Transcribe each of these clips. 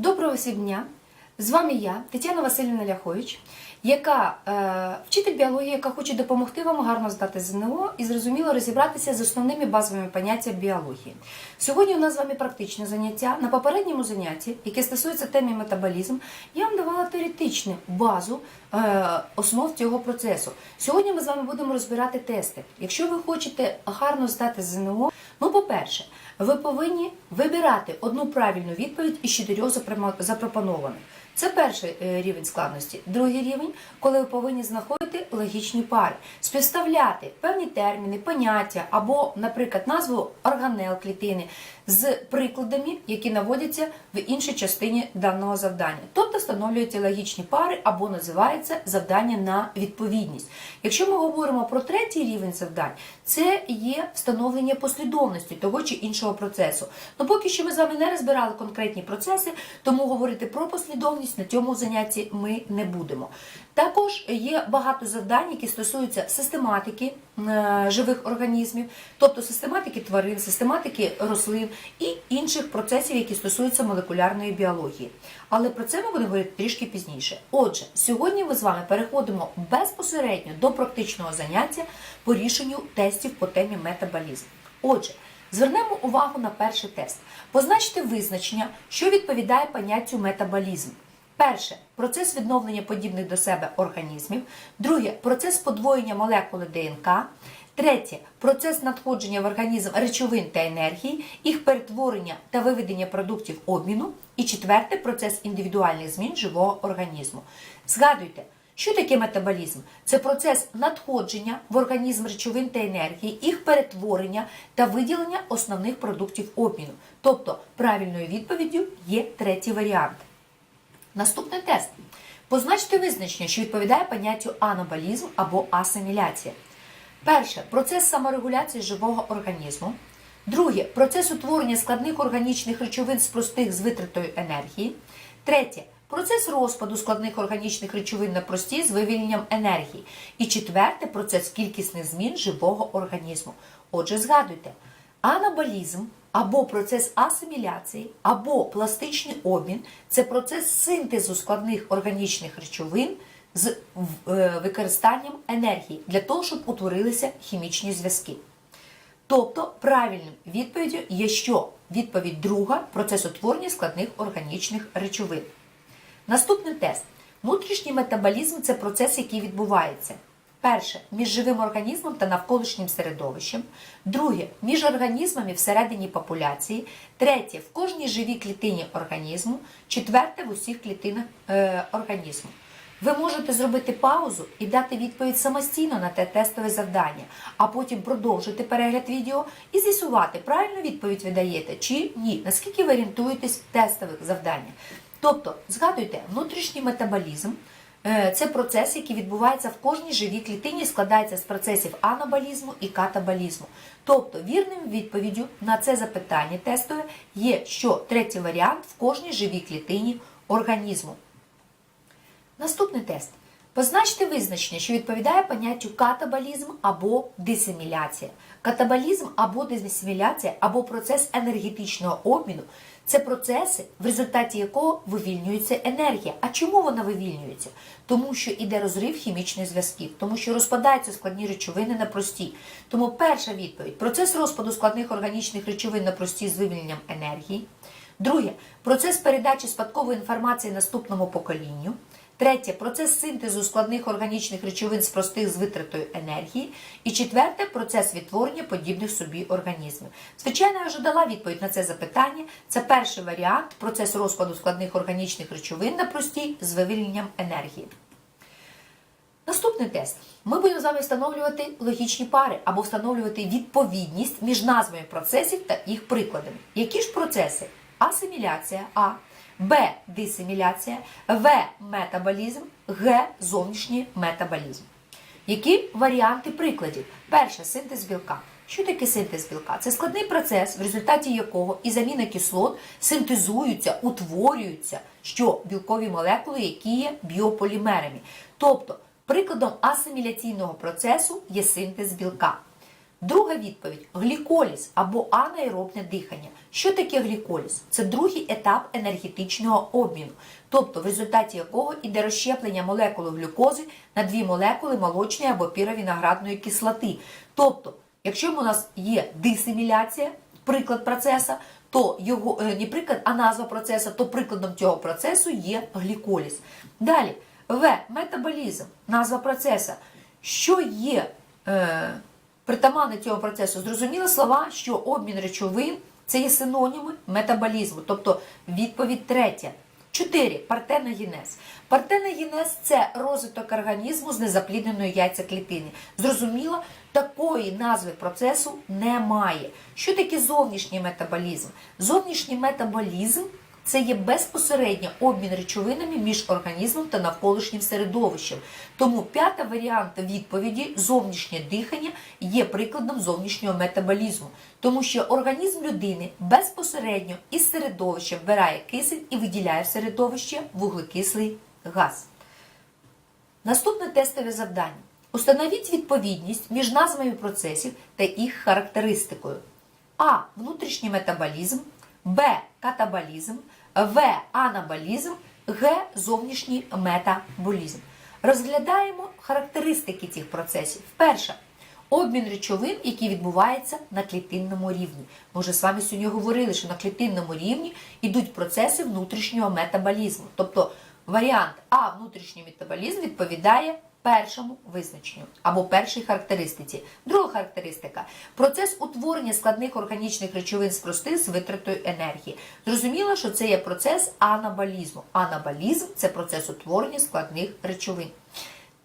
Доброго всім дня! З вами я, Тетяна Васильівна Ляхович, яка е, вчитель біології, яка хоче допомогти вам гарно здати ЗНО і зрозуміло розібратися з основними базовими поняттями біології. Сьогодні у нас з вами практичне заняття. На попередньому занятті, яке стосується теми метаболізм, я вам давала теоретичну базу е, основ цього процесу. Сьогодні ми з вами будемо розбирати тести. Якщо ви хочете гарно здати ЗНО, ну, по-перше, ви повинні вибирати одну правильну відповідь із чотирьох запропонованих. Це перший е, рівень складності. Другий рівень, коли ви повинні знаходити логічні пари, співставляти певні терміни, поняття або, наприклад, назву органел клітини з прикладами, які наводяться в іншій частині даного завдання. Тобто встановлюєте логічні пари або називається завдання на відповідність. Якщо ми говоримо про третій рівень завдань, це є встановлення послідовності того чи іншого процесу. Ну поки що ми з вами не розбирали конкретні процеси, тому говорити про послідовність на цьому занятті ми не будемо. Також є багато завдань, які стосуються систематики живих організмів, тобто систематики тварин, систематики рослин і інших процесів, які стосуються молекулярної біології. Але про це ми будемо говорити трішки пізніше. Отже, сьогодні ми з вами переходимо безпосередньо до практичного заняття по рішенню тестів по темі метаболізм. Отже, звернемо увагу на перший тест. Позначте визначення, що відповідає поняттю метаболізм. Перше процес відновлення подібних до себе організмів. Друге процес подвоєння молекули ДНК. Третє процес надходження в організм речовин та енергії, їх перетворення та виведення продуктів обміну. І четверте процес індивідуальних змін живого організму. Згадуйте, що таке метаболізм? Це процес надходження в організм речовин та енергії, їх перетворення та виділення основних продуктів обміну. Тобто правильною відповіддю є третій варіант. Наступний тест. Позначте визначення, що відповідає поняттю анаболізм або асиміляція. Перше процес саморегуляції живого організму. Друге процес утворення складних органічних речовин з простих з витратою енергії. Третє процес розпаду складних органічних речовин на прості з вивільненням енергії. І четверте процес кількісних змін живого організму. Отже, згадуйте, анаболізм або процес асиміляції, або пластичний обмін це процес синтезу складних органічних речовин з е, використанням енергії для того, щоб утворилися хімічні зв'язки. Тобто правильним відповіддю є що? Відповідь друга процес утворення складних органічних речовин. Наступний тест. Внутрішній метаболізм це процес, який відбувається. Перше між живим організмом та навколишнім середовищем. Друге між організмами всередині популяції. Третє в кожній живій клітині організму. Четверте в усіх клітинах е, організму. Ви можете зробити паузу і дати відповідь самостійно на те тестове завдання, а потім продовжити перегляд відео і з'ясувати, правильну відповідь ви даєте чи ні, наскільки ви орієнтуєтесь в тестових завданнях. Тобто, згадуйте, внутрішній метаболізм це процес, який відбувається в кожній живій клітині, складається з процесів анаболізму і катаболізму. Тобто, вірним відповіддю на це запитання тестове є, що третій варіант в кожній живій клітині організму. Наступний тест. Позначте визначення, що відповідає поняттю катаболізм або дисиміляція. Катаболізм або дисиміляція, або процес енергетичного обміну це процеси, в результаті якого вивільнюється енергія. А чому вона вивільнюється? Тому що іде розрив хімічних зв'язків, тому що розпадаються складні речовини на прості. Тому перша відповідь процес розпаду складних органічних речовин на прості з вивільненням енергії. Друге процес передачі спадкової інформації наступному поколінню. Третє процес синтезу складних органічних речовин з простих з витратою енергії. І четверте процес відтворення подібних собі організмів. Звичайно, я вже дала відповідь на це запитання. Це перший варіант процес розпаду складних органічних речовин на простій з вивільненням енергії. Наступний тест. Ми будемо з вами встановлювати логічні пари або встановлювати відповідність між назвами процесів та їх прикладами. Які ж процеси? Асиміляція А, Б. Дисиміляція, В. Метаболізм, Г. Зовнішній метаболізм. Які варіанти прикладів? Перше синтез білка. Що таке синтез білка? Це складний процес, в результаті якого із амінокислот синтезуються, утворюються що білкові молекули, які є біополімерами. Тобто, прикладом асиміляційного процесу є синтез білка. Друга відповідь гліколіз або анаеробне дихання. Що таке гліколіз? Це другий етап енергетичного обміну, тобто в результаті якого іде розщеплення молекули глюкози на дві молекули молочної або піровіноградної кислоти. Тобто, якщо у нас є дисиміляція, приклад процесу, то його е, не приклад, а назва процесу, то прикладом цього процесу є гліколіз. Далі, В. Метаболізм, назва процесу. Що є е, притаманне цього процесу? Зрозуміло слова, що обмін речовин це є синоніми метаболізму, тобто відповідь третя. 4. Партеногенез. Партеногенез – це розвиток організму з незаплідненої яйцеклітини. Зрозуміло, такої назви процесу немає. Що таке зовнішній метаболізм? Зовнішній метаболізм це є безпосередньо обмін речовинами між організмом та навколишнім середовищем. Тому п'ятий варіант відповіді зовнішнє дихання є прикладом зовнішнього метаболізму, тому що організм людини безпосередньо із середовища вбирає кисень і виділяє в середовище вуглекислий газ. Наступне тестове завдання. Установіть відповідність між назвами процесів та їх характеристикою. А. Внутрішній метаболізм, Б. Катаболізм, В. Анаболізм, Г. Зовнішній метаболізм. Розглядаємо характеристики цих процесів. Перша. Обмін речовин, який відбувається на клітинному рівні. Ми вже з вами сьогодні говорили, що на клітинному рівні йдуть процеси внутрішнього метаболізму. Тобто варіант А внутрішній метаболізм відповідає першому визначенню або першій характеристиці. Друга характеристика процес утворення складних органічних речовин з простих з витратою енергії. Зрозуміло, що це є процес анаболізму. Анаболізм це процес утворення складних речовин.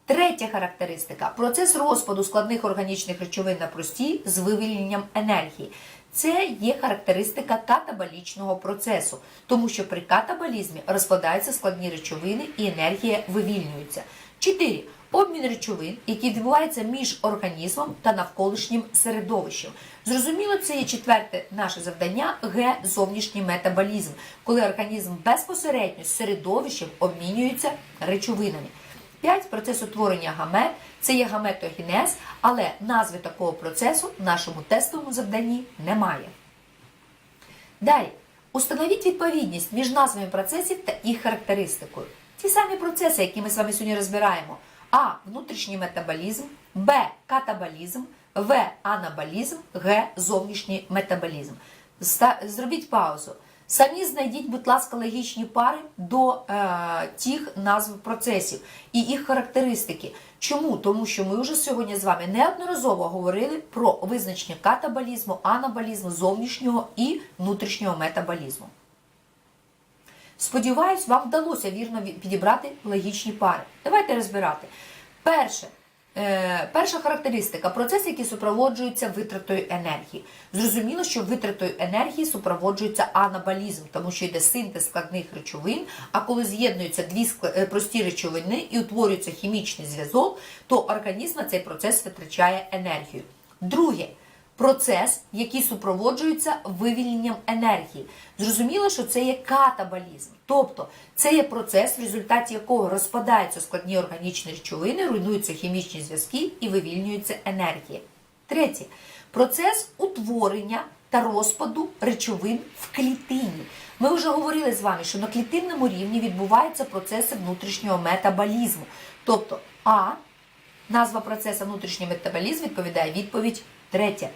Третя характеристика процес розпаду складних органічних речовин на прості з вивільненням енергії. Це є характеристика катаболічного процесу, тому що при катаболізмі розкладаються складні речовини і енергія вивільнюється. 4. Обмін речовин, який відбувається між організмом та навколишнім середовищем. Зрозуміло, це є четверте наше завдання Г зовнішній метаболізм, коли організм безпосередньо з середовищем обмінюється речовинами. 5. Процес утворення гамет це є гаметогенез, але назви такого процесу в нашому тестовому завданні немає. Далі. Установіть відповідність між назвами процесів та їх характеристикою. Ті самі процеси, які ми з вами сьогодні розбираємо. А. Внутрішній метаболізм, Б. Катаболізм, В. Анаболізм, Г. Зовнішній метаболізм. Зробіть паузу. Самі знайдіть, будь ласка, логічні пари до е, тих назв процесів і їх характеристики. Чому? Тому що ми вже сьогодні з вами неодноразово говорили про визначення катаболізму, анаболізму, зовнішнього і внутрішнього метаболізму. Сподіваюсь, вам вдалося вірно підібрати логічні пари. Давайте розбирати. Перше. Е, перша характеристика процес, який супроводжується витратою енергії. Зрозуміло, що витратою енергії супроводжується анаболізм, тому що йде синтез складних речовин. А коли з'єднуються дві е, прості речовини і утворюється хімічний зв'язок, то організм на цей процес витрачає енергію. Друге процес, який супроводжується вивільненням енергії. Зрозуміло, що це є катаболізм, тобто це є процес, в результаті якого розпадаються складні органічні речовини, руйнуються хімічні зв'язки і вивільнюється енергія. Третє процес утворення та розпаду речовин в клітині. Ми вже говорили з вами, що на клітинному рівні відбуваються процеси внутрішнього метаболізму. Тобто, А, назва процесу внутрішній метаболізм відповідає відповідь третя.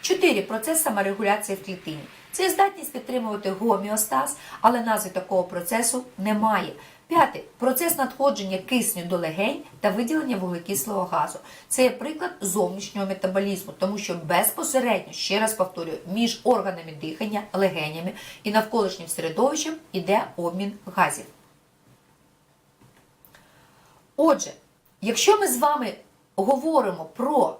4. Процес саморегуляції в клітині. Це здатність підтримувати гоміостаз, але назви такого процесу немає. П'яте. Процес надходження кисню до легень та виділення вуглекислого газу. Це є приклад зовнішнього метаболізму, тому що безпосередньо, ще раз повторюю, між органами дихання, легенями і навколишнім середовищем іде обмін газів. Отже, якщо ми з вами говоримо про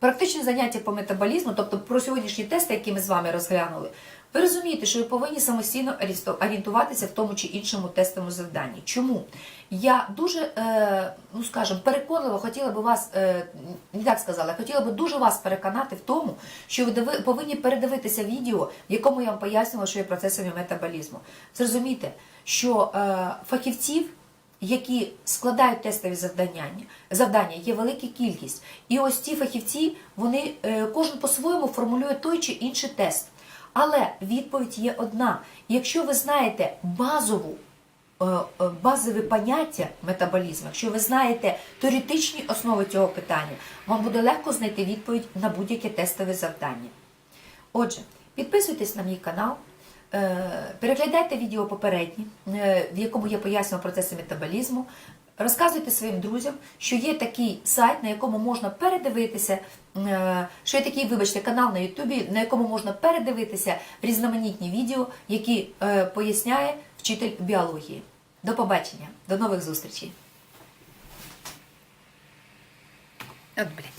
Практичне заняття по метаболізму, тобто про сьогоднішні тести, які ми з вами розглянули, ви розумієте, що ви повинні самостійно орієнту- орієнтуватися в тому чи іншому тестовому завданні. Чому? Я дуже, е, ну скажімо, переконливо хотіла би вас, е, не так сказала, хотіла би дуже вас переконати в тому, що ви повинні передивитися відео, в якому я вам пояснювала, що є процесами метаболізму. Зрозумійте, що е, фахівців які складають тестові завдання, завдання, є велика кількість. І ось ці фахівці, вони е, кожен по-своєму формулює той чи інший тест. Але відповідь є одна: якщо ви знаєте базову е, е, базові поняття метаболізму, якщо ви знаєте теоретичні основи цього питання, вам буде легко знайти відповідь на будь-яке тестове завдання. Отже, підписуйтесь на мій канал, переглядайте відео попередні, е, в якому я пояснювала процеси метаболізму. Розказуйте своїм друзям, що є такий сайт, на якому можна передивитися, е, що є такий, вибачте, канал на Ютубі, на якому можна передивитися різноманітні відео, які е, поясняє вчитель біології. До побачення, до нових зустрічей. От, блін.